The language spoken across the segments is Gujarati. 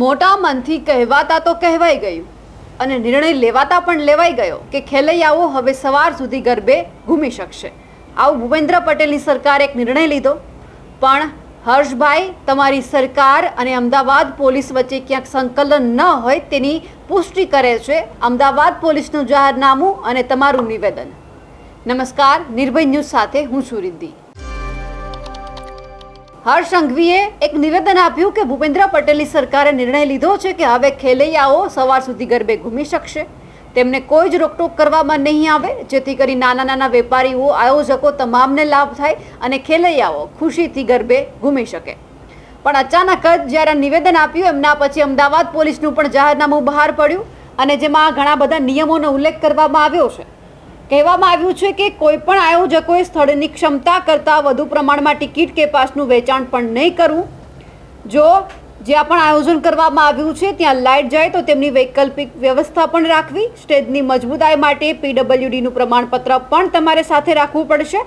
મોટા મનથી કહેવાતા તો કહેવાઈ ગયું. અને નિર્ણય લેવાતા પણ લેવાઈ ગયો કે ખેલૈયાઓ હવે સવાર સુધી ગરબે ઘૂમી શકશે. આવું ભૂપેન્દ્ર પટેલની સરકારે એક નિર્ણય લીધો. પણ હર્ષભાઈ, તમારી સરકાર અને અમદાવાદ પોલીસ વચ્ચે ક્યાંક સંકલન ન હોય તેની પુષ્ટિ કરે છે અમદાવાદ પોલીસનું જાહેરનામું અને તમારું નિવેદન. નમસ્કાર, નિર્ભય ન્યૂઝ સાથે હું છું રિદ્ધિ. હર્ષ સંઘવીએ એક નિવેદન આપ્યું કે ભૂપેન્દ્ર પટેલની સરકારે નિર્ણય લીધો છે કે હવે ખેલૈયાઓ સવાર સુધી ગરબે ઘૂમી શકશે. તેમને કોઈ જ રોકટોક કરવામાં નહીં આવે, જેથી કરી નાના નાના વેપારીઓ, આયોજકો તમામને લાભ થાય અને ખેલૈયાઓ ખુશીથી ગરબે ઘૂમી શકે. પણ અચાનક જ જ્યારે નિવેદન આપ્યું, એમના પછી અમદાવાદ પોલીસનું પણ જાહેરનામું બહાર પડ્યું અને જેમાં ઘણા બધા નિયમોનો ઉલ્લેખ કરવામાં આવ્યો છે. કહેવામાં આવ્યું છે કે કોઈ પણ આયોજકોએ સ્થળની ક્ષમતા કરતાં વધુ પ્રમાણમાં ટિકિટ કે પાસનું વેચાણ પણ નહીં કરવું. જો જ્યાં પણ આયોજન કરવામાં આવ્યું છે, ત્યાં લાઇટ જાય તો તેમની વૈકલ્પિક વ્યવસ્થા પણ રાખવી. સ્ટેજની મજબૂતાઈ માટે પીડબ્લ્યુડીનું પ્રમાણપત્ર પણ તમારે સાથે રાખવું પડશે.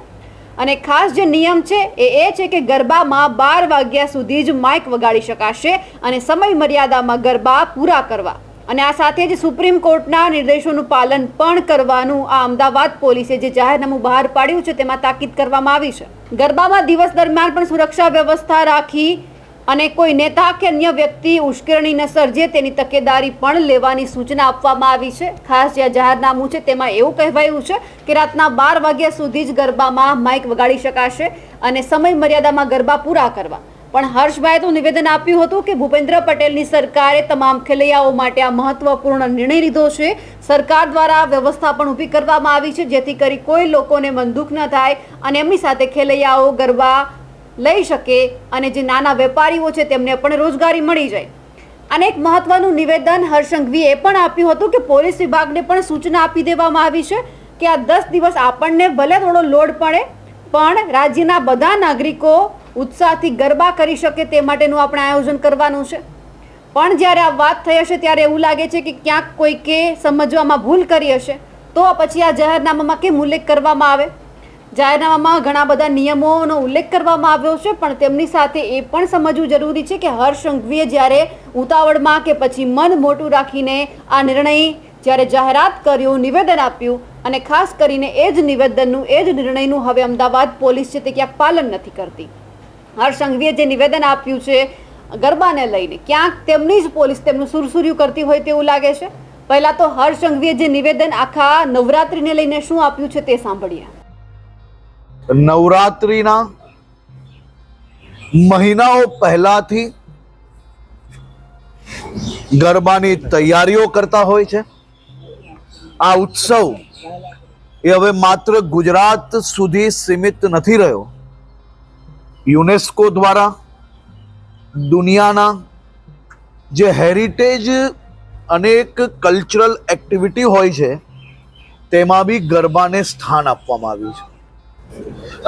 અને ખાસ જે નિયમ છે, એ એ છે કે ગરબામાં બાર વાગ્યા સુધી જ માઇક વગાડી શકાશે અને સમય મર્યાદામાં ગરબા પૂરા કરવા. અને આ સાથે જ સુપ્રીમ કોર્ટના નિર્દેશોનું પાલન પણ કરવાનું આ અમદાવાદ પોલીસે જે જાહેરનામું બહાર પાડ્યું છે તેમાં તાકીદ કરવામાં આવી છે. ગરબામાં દિવસ દરમિયાન પણ સુરક્ષા વ્યવસ્થા રાખી અને કોઈ નેતા કે અન્ય વ્યક્તિ ઉશ્કેરણી ન સર્જે તેની તકેદારી પણ લેવાની સૂચના આપવામાં આવી છે. ખાસ જે જાહેરનામું છે તેમાં એવું કહેવાયું છે કે રાતના બાર વાગ્યા સુધી જ ગરબામાં માઇક વગાડી શકાશે અને સમય મર્યાદામાં ગરબા પૂરા કરવા. પણ હર્ષભાઈએ તો નિવેદન આપ્યું હતું કે ભૂપેન્દ્ર પટેલની સરકારે તમામ ખેલૈયાઓ માટે આ મહત્વપૂર્ણ નિર્ણય લીધો છે. સરકાર દ્વારા વ્યવસ્થા પણ ઊભી કરવામાં આવી છે, જેથી કરી કોઈ લોકોને મનદુખ ન થાય અને એમની સાથે ખેલૈયાઓ ગરબા લઈ શકે અને જે નાના વેપારીઓ છે તેમને પણ રોજગારી મળી જાય. અને એક મહત્વનું નિવેદન હર્ષંઘવીએ પણ આપ્યું હતું કે પોલીસ વિભાગને પણ સૂચના આપી દેવામાં આવી છે કે આ દસ દિવસ આપણને ભલે થોડો લોડ પડે, પણ રાજ્યના બધા નાગરિકો ઉત્સાહથી ગરબા કરી શકે તે માટેનું આપણે આયોજન કરવાનું છે. પણ જ્યારે આ વાત થઈ હશે ત્યારે એવું લાગે છે કે ક્યાંક કોઈકે સમજવામાં ભૂલ કરી હશે, તો પછી આ જાહેરનામામાં કેમ ઉલ્લેખ કરવામાં આવે? જાહેરનામામાં ઘણા બધા નિયમોનો ઉલ્લેખ કરવામાં આવ્યો છે, પણ તેમની સાથે એ પણ સમજવું જરૂરી છે કે હર્ષ સંઘવીએ જ્યારે ઉતાવળમાં કે પછી મન મોટું રાખીને આ નિર્ણય જ્યારે જાહેરાત કર્યું, નિવેદન આપ્યું અને ખાસ કરીને એ જ નિવેદનનું, એ જ નિર્ણયનું હવે અમદાવાદ પોલીસ છે તે ક્યાંક પાલન નથી કરતી. હર્ષ જે નિવેદન આપ્યું છે, ગરબાને લઈને, ક્યાંક તેમની જ પોલીસ તેમનું સુરસુર્યું કરતી હોય તેવું લાગે છે? પહેલા તો હર્ષ જે નિવેદન આખા નવરાત્રિને લઈને શું આપ્યું છે તે સાંભળીએ. નવરાત્રિના મહિનાઓ પહેલાથી ગરબાની તૈયારીઓ કરતા હોય છે. આ ઉત્સવ એ હવે માત્ર ગુજરાત સુધી સીમિત નથી રહ્યો. યુનેસ્કો દ્વારા દુનિયાના જે હેરિટેજ અનેક કલ્ચરલ એક્ટિવિટી હોય છે, તેમાં બી ગરબાને સ્થાન આપવામાં આવ્યું છે.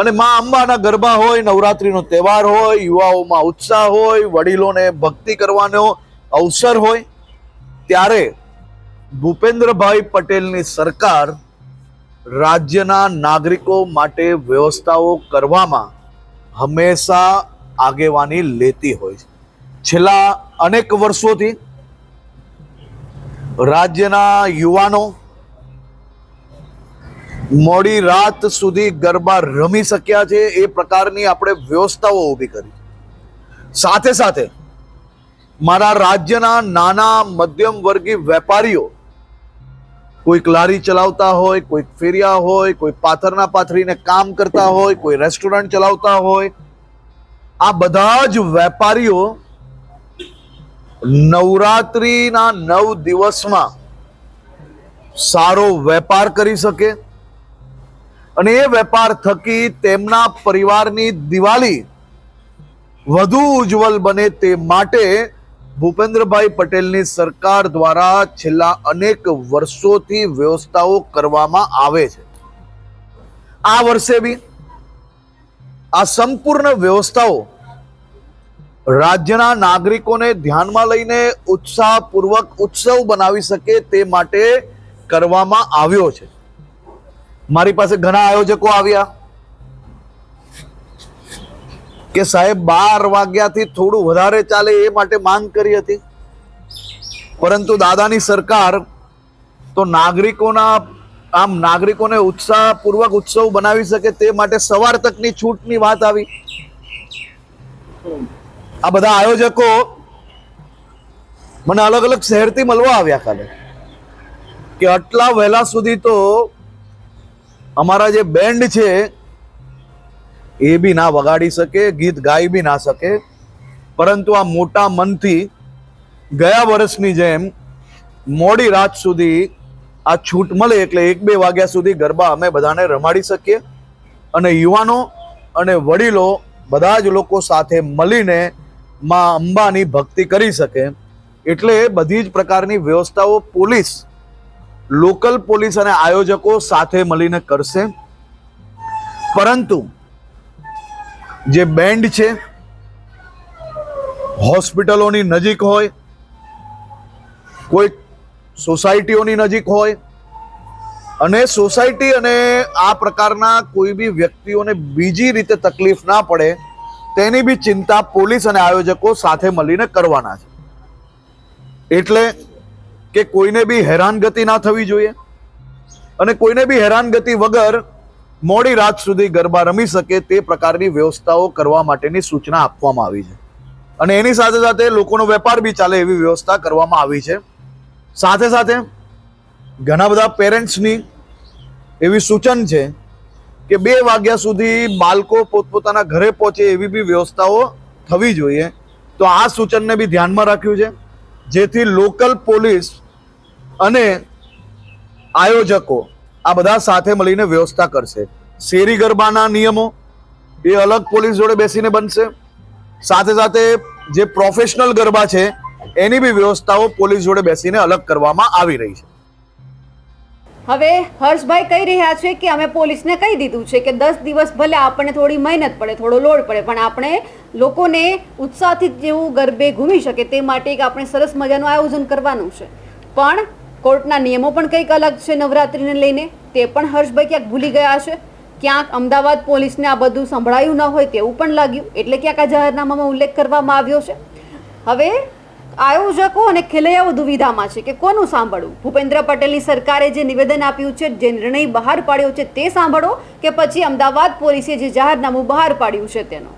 અને મા અંબાના ગરબા હોય, નવરાત્રીનો તહેવાર હોય, યુવાઓમાં ઉત્સાહ હોય, વડીલોને ભક્તિ કરવાનો અવસર હોય, ત્યારે ભૂપેન્દ્રભાઈ પટેલની સરકાર રાજ્યના નાગરિકો માટે વ્યવસ્થાઓ કરવામાં હંમેશા આગેવાની લેતી હોય છે. છેલ્લા અનેક વર્ષોથી રાજ્યના યુવાનો મોડી રાત સુધી ગરબા રમી શક્યા છે, એ પ્રકારની આપણે વ્યવસ્થાઓ ઊભી કરી. સાથે સાથે મારા રાજ્યના નાના મધ્યમ વર્ગી વેપારીઓ કોઈક લારી ચલાવતા હોય કોઈક ફેરિયા હોય, કોઈ પાથરના પાથરીને કામ કરતા હોય, કોઈ રેસ્ટોરન્ટ ચલાવતા હોય. આ બધા જ વેપારીઓ નવરાત્રિના નવ દિવસમાં સારો વેપાર કરી શકે. અને એ વેપાર થકી તેમના પરિવારની દિવાળી વધુ ઉજ્જવલ બને તે માટે ભૂપેન્દ્રભાઈ પટેલની સરકાર દ્વારા છેલ્લા અનેક વર્ષોથી વ્યવસ્થાઓ કરવામાં આવે છે. આ વર્ષે બી આ સંપૂર્ણ વ્યવસ્થાઓ રાજ્યના નાગરિકોને ધ્યાનમાં લઈને ઉત્સાહપૂર્વક ઉત્સવ બનાવી શકે તે માટે કરવામાં આવ્યો છે. મારી પાસે ઘણા આયોજકો આવ્યા. કે સાહેબ બાર વાગ્યાથી થોડું વધારે ચાલે એ માટે માંગ કરી હતી. પરંતુ દાદાની સરકાર તો નાગરિકોના, આમ નાગરિકોને ઉત્સાહપૂર્વક ઉત્સવ બનાવી શકે તે માટે સવાર તકની છૂટની વાત આવી. આ બધા આયોજકો મને અલગ અલગ શહેરથી મળવા આવ્યા કાલે. કે આટલા વહેલા સુધી તો અમારા જે બેન્ડ છે એ બી ના વગાડી શકે, ગીત ગાઈ બી ના શકે. પરંતુ આ મોટા મનથી ગયા વર્ષની જેમ મોડી રાત સુધી આ છૂટ મળે એટલે એક બે વાગ્યા સુધી ગરબા અમે બધાને રમાડી શકીએ. અને યુવાનો અને વડીલો બધા જ લોકો સાથે મળીને માં અંબાની ભક્તિ કરી શકે. એટલે બધી જ પ્રકારની વ્યવસ્થાઓ પોલીસ, લોકલ પોલીસ અને આયોજકો સાથે મળીને કરશે. પરંતુ જે બેન્ડ છે, હોસ્પિટલોની નજીક હોય કોઈ સોસાયટીઓની નજીક હોય, અને સોસાયટી અને આ પ્રકારના કોઈ બી વ્યક્તિઓને બીજી રીતે તકલીફ ના પડે, તેની બી ચિંતા પોલીસ અને આયોજકો સાથે મળીને કરવાના છે. એટલે કે કોઈને બી હેરાનગતિ ના થવી જોઈએ, અને કોઈને બી હેરાનગતિ વગર મોડી રાત સુધી ગરબા રમી શકે તે પ્રકારની વ્યવસ્થાઓ કરવા માટેની સૂચના આપવામાં આવી છે. અને એની સાથે સાથે લોકોનો વેપાર બી ચાલે એવી વ્યવસ્થા કરવામાં આવી છે. સાથે સાથે ઘણા બધા પેરેન્ટ્સની એવી સૂચન છે કે બે વાગ્યા સુધી બાળકો પોતપોતાના ઘરે પહોંચે એવી બી વ્યવસ્થાઓ થવી જોઈએ. તો આ સૂચનને બી ધ્યાનમાં રાખ્યું છે. જેથી લોકલ પોલીસ અને આયોજકો આ બધા સાથે મળીને વ્યવસ્થા કરશે. શેરી ગરબાના નિયમો, એ અલગ પોલીસ જોડે બેસીને બનશે. સાથે સાથે જે પ્રોફેશનલ ગરબા છે, એની બી વ્યવસ્થાઓ પોલીસ જોડે બેસીને અલગ કરવામાં આવી રહી છે. હવે હર્ષભાઈ કહી રહ્યા છે કે અમે પોલીસને કહી દીધું છે કે દસ દિવસ ભલે આપણને થોડી મહેનત પડે, થોડો લોડ પડે, પણ આપણે લોકોને ઉત્સાહથી જેવું ગરબે ઘૂમી શકે તે માટે એક આપણે સરસ મજાનું આયોજન કરવાનું છે. પણ કોર્ટના નિયમો પણ કંઈક અલગ છે નવરાત્રિને લઈને? તે પણ હર્ષભાઈ ક્યાંક ભૂલી ગયા છે ક્યાંક અમદાવાદ પોલીસને આ બધું સંભળાયું ન હોય તેવું પણ લાગ્યું. એટલે ક્યાંક આ જાહેરનામામાં ઉલ્લેખ કરવામાં આવ્યો છે. હવે આયોજકો અને ખેલૈયાઓ દુવિધામાં છે કે કોનું સાંભળવું? ભૂપેન્દ્ર પટેલની સરકારે જે નિવેદન આપ્યું છે, જે નિર્ણય બહાર પાડ્યો છે, તે સાંભળો કે પછી અમદાવાદ પોલીસે જે જાહેરનામું બહાર પાડ્યું છે તેનો?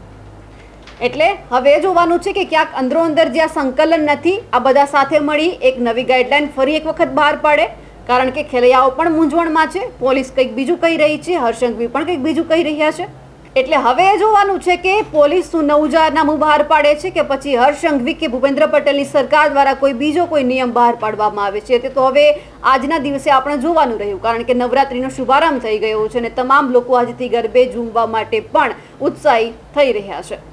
એટલે હવે જોવાનું છે કે ક્યાંક અંદરો અંદર જે આ સંકલન નથી, આ બધા સાથે મળી એક નવી ગાઈડલાઈન ફરી એક વખત બહાર પાડે. કારણ કે ખેલૈયાઓ પણ મૂંઝવણમાં છે, પોલીસ કંઈક બીજું કહી રહી છે હર્ષંઘવી પણ કંઈક બીજું કહી રહ્યા છે. એટલે હવે એ જોવાનું છે કે પોલીસ શું નવું બહાર પાડે છે કે પછી હર્ષંઘવી કે ભૂપેન્દ્ર પટેલની સરકાર દ્વારા કોઈ બીજો કોઈ નિયમ બહાર પાડવામાં આવે છે. તે તો હવે આજના દિવસે આપણે જોવાનું રહ્યું, કારણ કે નવરાત્રિનો શુભારંભ થઈ ગયો છે અને તમામ લોકો આજથી ગરબે ઝૂમવા માટે પણ ઉત્સાહી થઈ રહ્યા છે.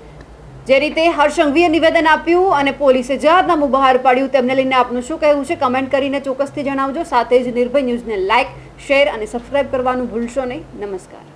જે રીતે હર્ષંઘવીએ નિવેદન આપ્યું અને પોલીસે જાહેરનામું બહાર પાડ્યું, તેમને લઈને આપનું શું કહેવું છે? કમેન્ટ કરીને ચોક્કસથી જણાવજો. સાથે જ નિર્ભય ન્યૂઝને લાઇક શેર અને સબસ્ક્રાઇબ કરવાનું ભૂલશો નહીં. નમસ્કાર.